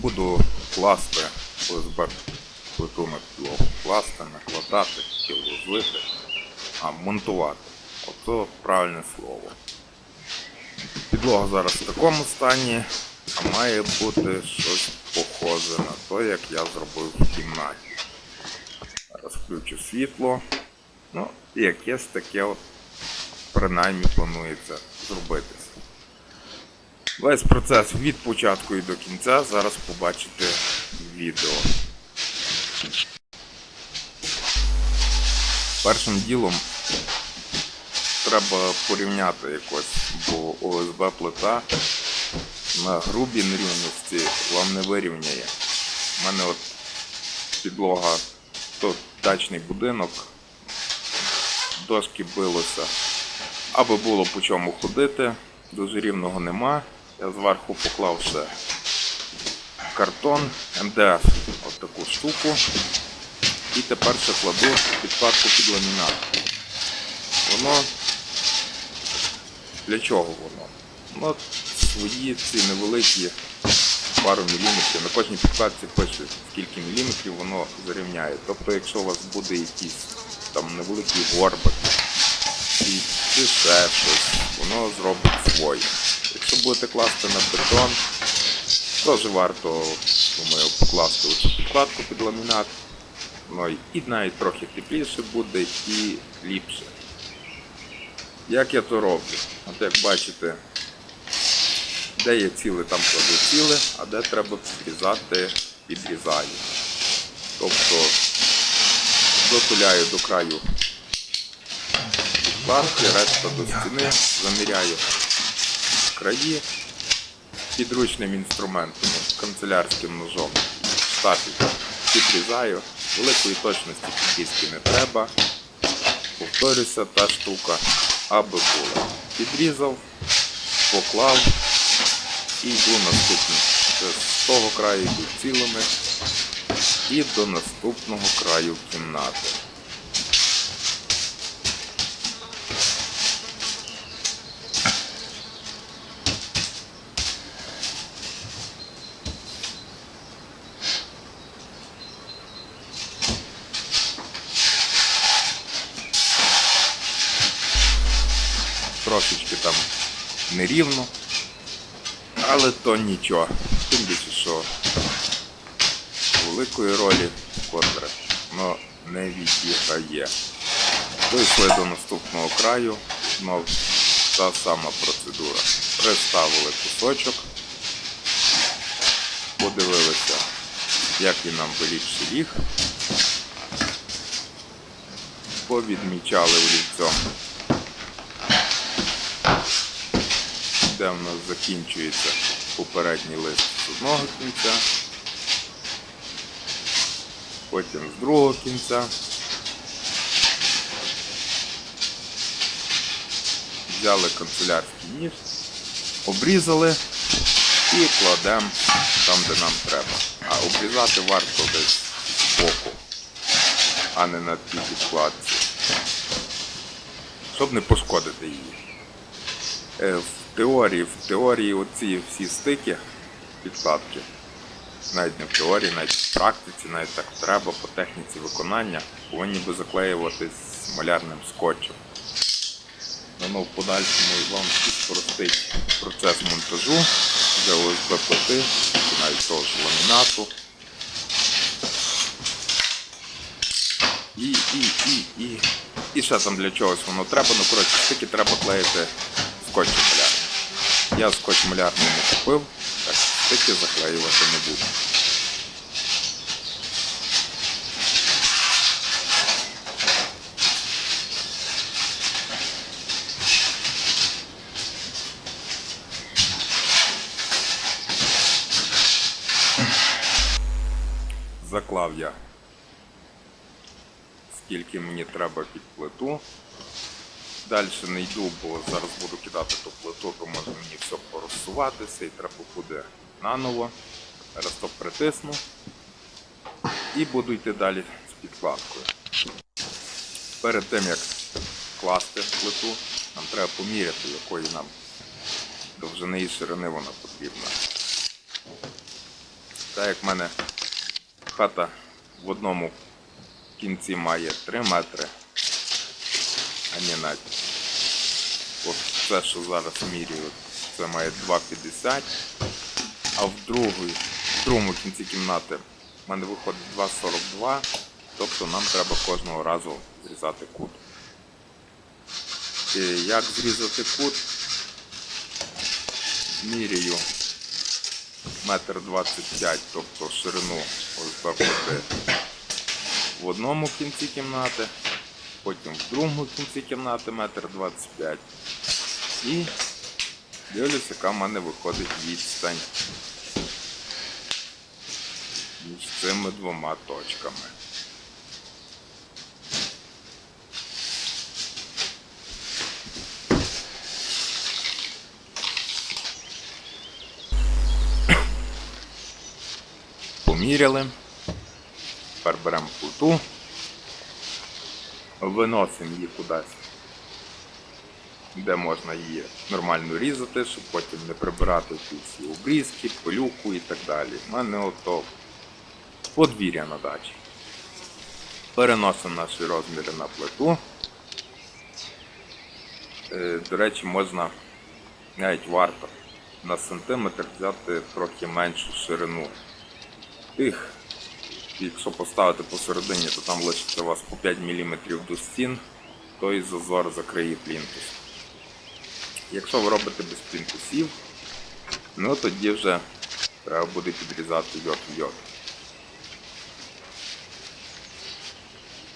Буду класти ОСБ на підлогу. Класти, накладати, чи вложити, а монтувати. Ото правильне слово. Підлога зараз в такому стані, а має бути щось похоже на те, як я зробив в кімнаті. Зараз включу світло. Ну, і якесь таке от принаймні планується зробитися. Весь процес від початку і до кінця зараз побачите відео. Першим ділом треба порівняти якось, бо ОСБ плита на грубій нерівності вам не вирівняє. У мене от підлога, то дачний будинок, дошки билося. Аби було по чому ходити, дуже рівного нема. Я зверху поклав ще картон МДФ, от таку штуку. І тепер ще кладу підкладку під ламінат. Воно для чого воно? Ну, свої ці невеликі пару міліметрів. На кожній підкладці пише, скільки міліметрів воно зарівняє. Тобто, якщо у вас буде якийсь там невеликий горбик, чи, ще щось, воно зробить своє. Якщо будете класти на бетон, теж варто, думаю, покласти оцю підкладку під ламінат. Ну і навіть трохи тепліше буде і ліпше. Як я то роблю? От як бачите, де є ціле, там кладу ціле, а де треба підрізати, підрізаю. Тобто дотуляю до краю підкладки, решта до стіни, заміряю краї підручним інструментом, канцелярським ножом, штафель підрізаю. Великої точності підрізки не треба. Повторюся та штука, аби була. Підрізав, поклав і йду наступний. З того краю йду цілими і до наступного краю кімнати. Трошечки там нерівно, але то нічого. Тим більше, що великої ролі котре воно не відіграє. Дійшли до наступного краю, знов та сама процедура. Приставили кусочок, подивилися, як він нам би ліпше ліг. Повідмічали олівцем, де в нас закінчується попередній лист з одного кінця, потім з другого кінця. Взяли канцелярський ніж, обрізали і кладемо там, де нам треба. А обрізати варто десь з боку, а не на тій підкладці, щоб не пошкодити її. Теорії, в теорії оці всі стики, підкладки, навіть не в теорії, навіть в практиці, навіть так треба по техніці виконання, повинні би заклеюватись малярним скотчем. Воно в подальшому вам спростить процес монтажу для ОСБ плити, навіть того ж ламінату. І, і, і, і, і ще там для чогось воно треба, ну коротше, стики треба клеїти скотчем. Я скотч малярний не купив, так стики заклеювати не буду. Заклав я скільки мені треба під плиту. Далі не йду, бо зараз буду кидати ту плиту, то може мені все порозсуватися і треба буде наново. Зараз то притисну і буду йти далі з підкладкою. Перед тим як класти плиту, нам треба поміряти, якої нам довжини і ширини вона потрібна. Так як в мене хата в одному кінці має 3 метри, а не навіть. От це, що зараз міряю, це має 2,50, а в, другій, в другому кінці кімнати в мене виходить 2,42, тобто нам треба кожного разу зрізати кут. І як зрізати кут? Міряю метр 25, тобто ширину ОСБ плити в одному кінці кімнати, потім в другому кінці кімнати метр 25. І дивлюся, яка в мене виходить відстань між цими двома точками. Поміряли. Тепер беремо плиту, виносимо її кудись, де можна її нормально різати, щоб потім не прибирати ті всі обрізки, пилюку і так далі. У мене ото подвір'я на дачі. Переносимо наші розміри на плиту. Е, До речі, можна навіть варто на сантиметр взяти трохи меншу ширину. Тих, якщо поставити посередині, то там лишиться у вас по 5 мм до стін, то і зазор закриє плінтус. Якщо ви робите без плінтусів, ну тоді вже треба буде підрізати йод в йод.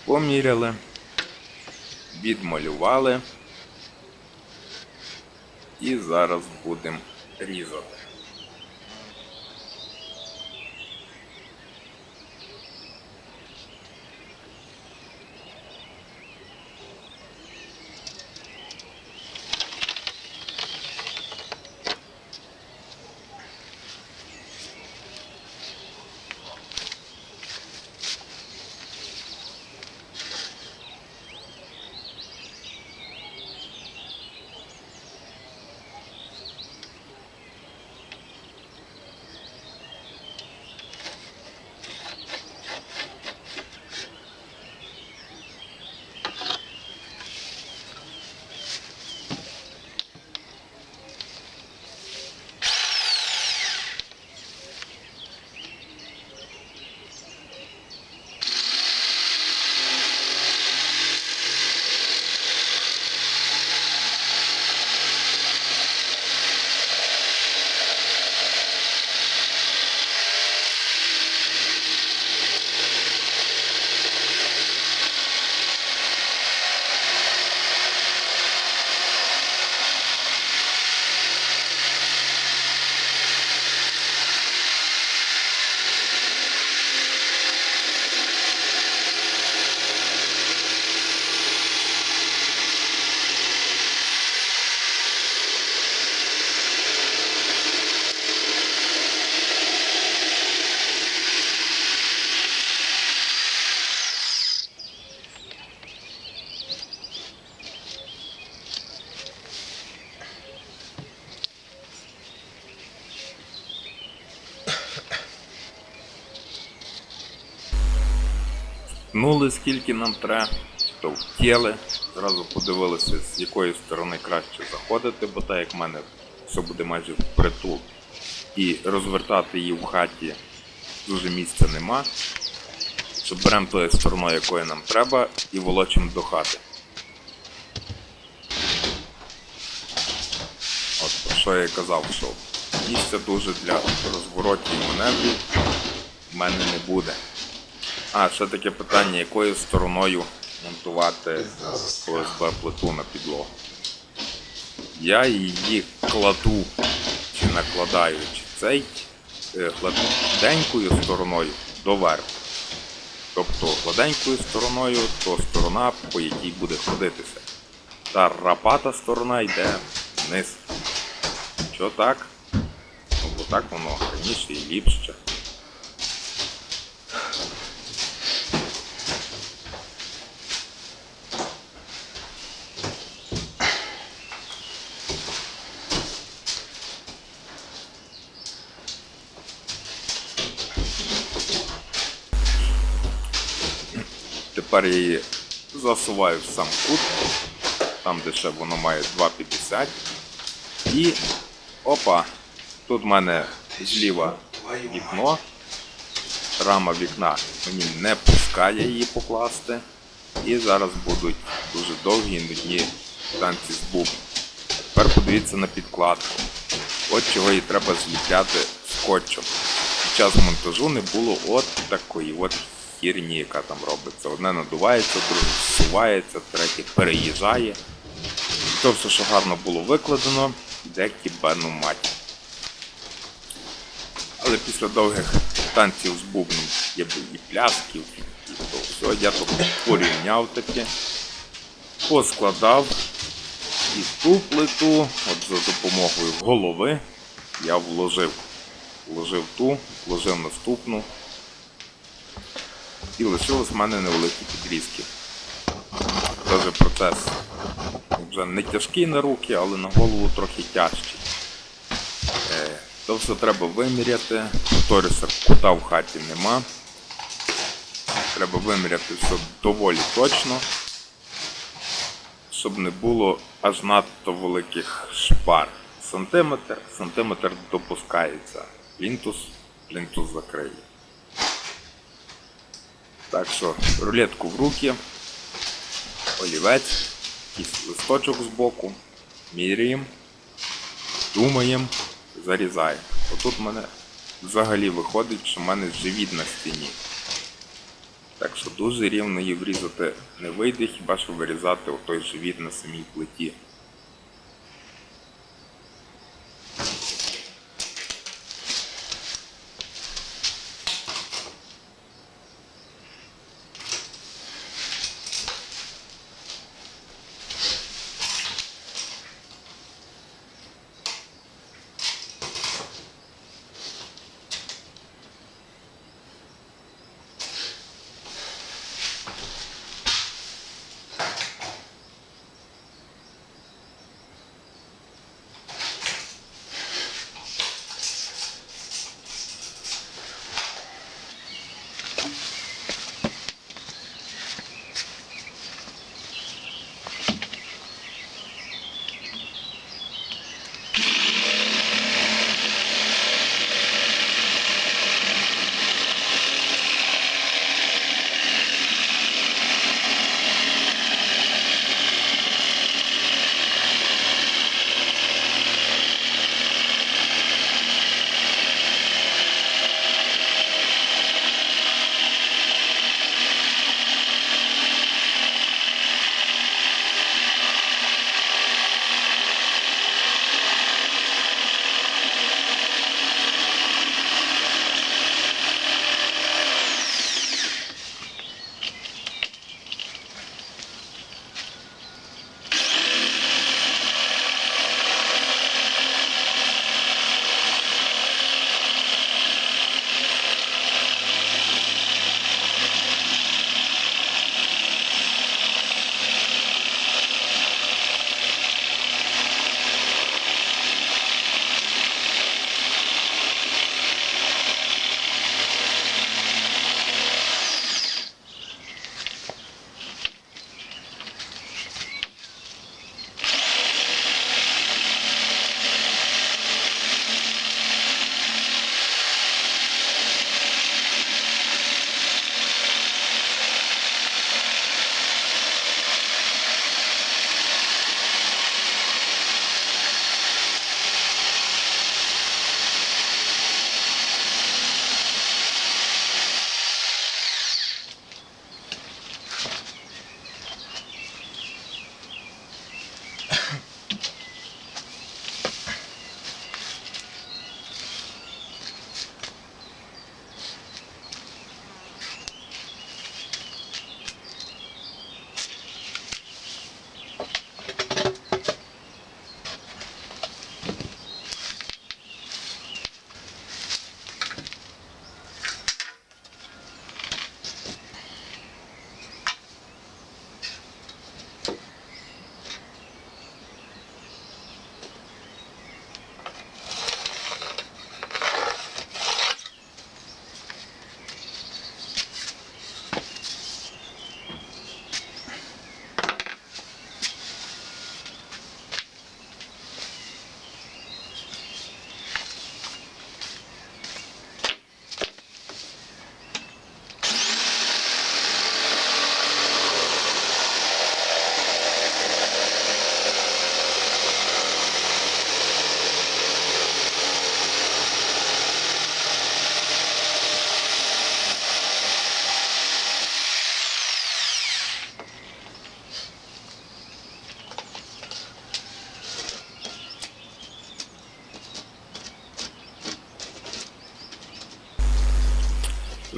Поміряли, відмалювали і зараз будемо різати. Тнули скільки нам треба, то втіли. Зразу подивилися, з якої сторони краще заходити, бо так як в мене все буде майже впритул. І розвертати її в хаті дуже місця нема. Що беремо тою стороною, якою нам треба, і волочимо до хати. От про що я і казав, що місця дуже для розворотів маневрів в мене не буде. А, ще таке питання, якою стороною монтувати ОСБ плиту на підлогу. Я її кладу чи накладаю чи цей е, гладенькою стороною доверху. Тобто гладенькою стороною то сторона, по якій буде ходитися. Та рапата сторона йде вниз. Що так? Ну, бо так воно раніше і ліпше. Тепер я її засуваю в сам кут, там де ще воно має 2,50. І опа! Тут в мене зліва вікно. Рама вікна мені не пускає її покласти. І зараз будуть дуже довгі нудні танці з бубном. Тепер подивіться на підкладку. От чого її треба зліпляти скотчем. Під час монтажу не було от такої от хірні, яка там робиться. Одне надувається, друге зсувається, третє переїжджає. То все, що гарно було викладено, йде кібену мать. Але після довгих танців з бубном є і плясків, і то все, я тут порівняв таке, поскладав і ту плиту, от за допомогою голови, я вложив. Вложив ту, вложив наступну. І лишилось в мене невеликі підрізки. Теж процес вже не тяжкий на руки, але на голову трохи тяжчий. Е, То все треба виміряти. Торіса кута в хаті нема. Треба виміряти все доволі точно, щоб не було аж надто великих шпар. Сантиметр, сантиметр допускається. Плінтус, плінтус закриє. Так що рулетку в руки, олівець, якийсь листочок збоку, міряємо, думаємо, зарізаємо. Отут в мене взагалі виходить, що в мене живіт на стіні. Так що дуже рівно її врізати не вийде, хіба що вирізати отой живіт на самій плиті.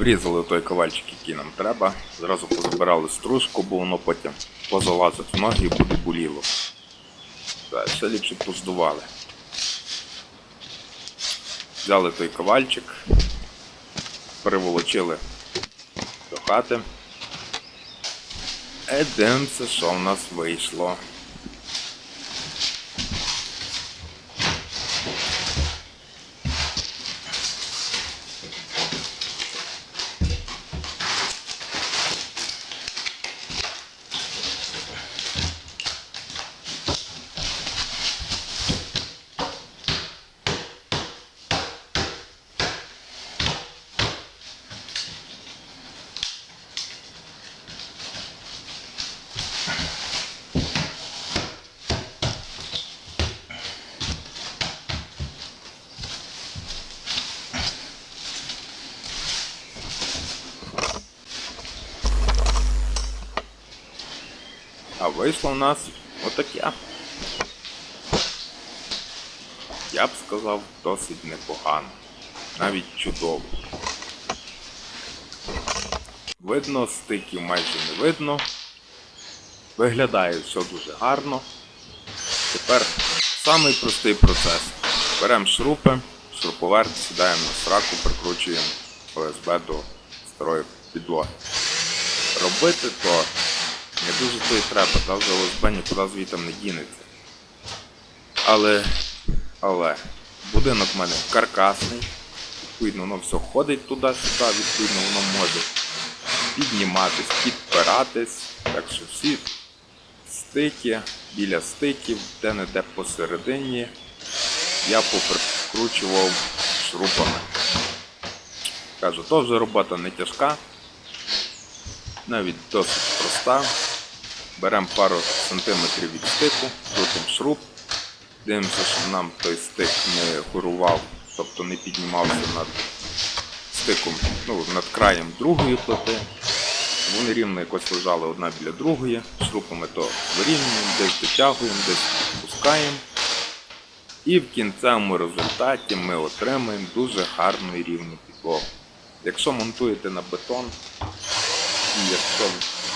Врізали той ковальчик, який нам треба. Зразу позабирали стружку, бо воно потім позалазить в ноги і буде боліло. Так, ще ліпше поздували. Взяли той ковальчик, переволочили до хати. І дивимося, що в нас вийшло. Вийшло в нас отаке. Я б сказав, досить непогано. Навіть чудово. Видно, стиків майже не видно. Виглядає все дуже гарно. Тепер самий простий процес. Беремо шрупи, шуруповерт, сідаємо на сраку, прикручуємо ОСБ до старої підлоги. Робити то не дуже то й треба, вже ОСБ нікуди звідти не дінеться. Але, але, будинок в мене каркасний, відповідно, воно все ходить туди-сюди, відповідно, воно може підніматись, підпиратись. Так що всі стики, біля стиків, де-не-де посередині, я поприкручував шурупами. Кажу, то вже робота не тяжка, навіть досить проста. Беремо пару сантиметрів від стику, крутимо шруб, дивимося, щоб нам той стик не горував, тобто не піднімався над стиком, ну, над краєм другої плити. Вони рівно якось лежали одна біля другої, шрупами то вирівнюємо, десь дотягуємо, десь пускаємо. І в кінцевому результаті ми отримаємо дуже гарну і рівну підлогу. Якщо монтуєте на бетон, і якщо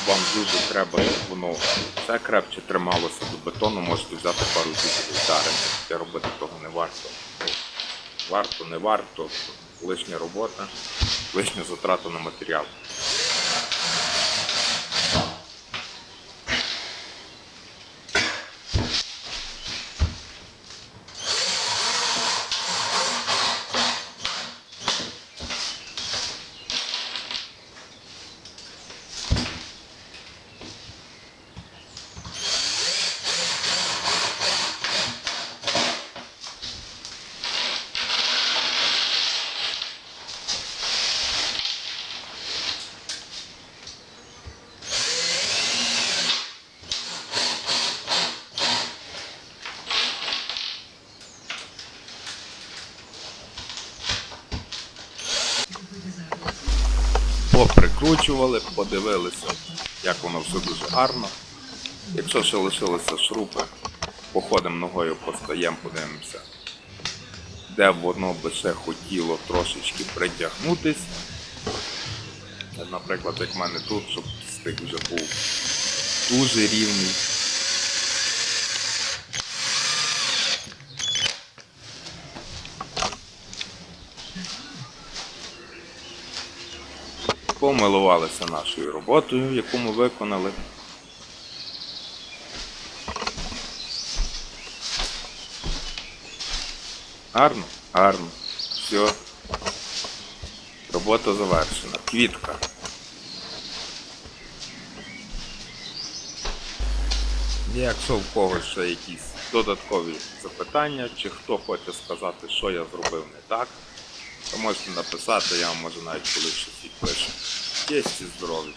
вам дуже треба, щоб воно все крепче трималося до бетону, можете взяти пару дітей вдарити. Робити того не варто. Варто, не варто, лишня робота, лишня затрата на матеріал. Поприкручували, подивилися, як воно все дуже гарно. Якщо ще лишилися шрупи, походимо ногою, постаємо, подивимося, де воно би ще хотіло трошечки притягнутись. Наприклад, як в мене тут, щоб стик вже був дуже рівний. Помилувалися нашою роботою, яку ми виконали. Гарно, гарно. Все. Робота завершена. Квітка. Якщо в когось ще якісь додаткові запитання, чи хто хоче сказати, що я зробив не так, то можете написати, я вам може навіть колись щось відпишу. Честь і здоров'я.